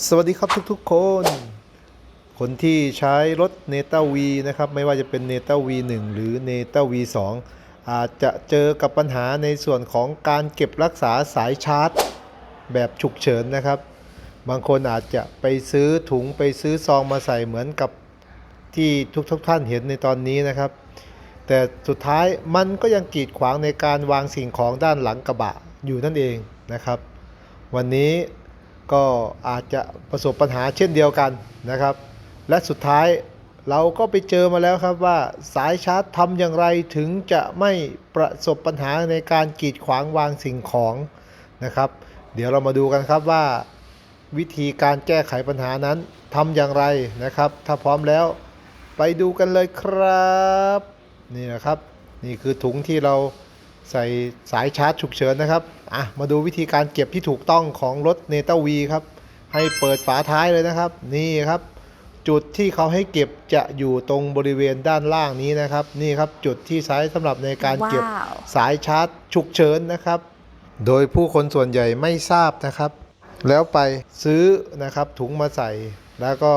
สวัสดีครับทุกๆคน คนที่ใช้รถเนต้าวีนะครับ ไม่ว่าจะเป็นเนต้าวี1หรือเนต้าวี2อาจจะเจอกับปัญหาในส่วนของการเก็บรักษาสายชาร์จ แบบฉุกเฉินนะครับ บางคนอาจจะไปซื้อถุงไปซื้อซองมาใส่เหมือนกับที่ทุกๆท่านเห็นในตอนนี้นะครับ แต่สุดท้ายมันก็ยังกีดขวางในการวางสิ่งของด้านหลังกระบะอยู่นั่นเองนะครับ วันนี้ ก็อาจจะประสบปัญหาเช่นเดียวกันนะครับ และสุดท้ายเราก็ไปเจอมาแล้วครับว่าสายชาร์จทำอย่างไรถึงจะไม่ประสบปัญหาในการกีดขวางวางสิ่งของนะครับ เดี๋ยวเรามาดูกันครับว่าวิธีการแก้ไขปัญหานั้นทำอย่างไรนะครับ ถ้าพร้อมแล้วไปดูกันเลยครับ นี่นะครับ นี่คือถุงที่เรา ใส่สายชาร์จฉุกเฉินนะครับอะมาดูวิธีการเก็บที่ถูกต้องของรถเนต้าวีครับให้เปิดฝาท้ายเลยนะครับ นี่ครับ จุดที่เขาให้เก็บจะอยู่ตรงบริเวณด้านล่างนี้นะครับ นี่ครับจุดที่ใช้สำหรับในการเก็บว้าวสายชาร์จฉุกเฉินนะครับ โดยผู้คนส่วนใหญ่ไม่ทราบนะครับ แล้วไปซื้อนะครับถุงมาใส่ แล้วก็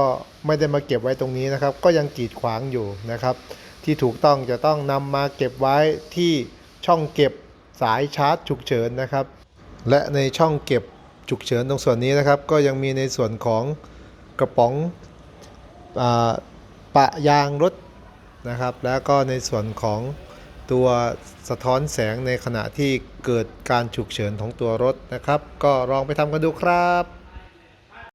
ไม่ได้มาเก็บไว้ตรงนี้นะครับ ก็ยังกีดขวางอยู่นะครับ ที่ถูกต้องจะต้องนำมาเก็บไว้ที่ ช่องเก็บสายชาร์จฉุกเฉินนะครับ และในช่องเก็บฉุกเฉินตรงส่วนนี้นะครับ ก็ยังมีในส่วนของกระป๋องอปะยางรถนะครับ แล้วก็ในส่วนของตัวสะท้อนแสงในขณะที่เกิดการฉุกเฉินของตัวรถนะครับ ก็ลองไปทำกันดูครับ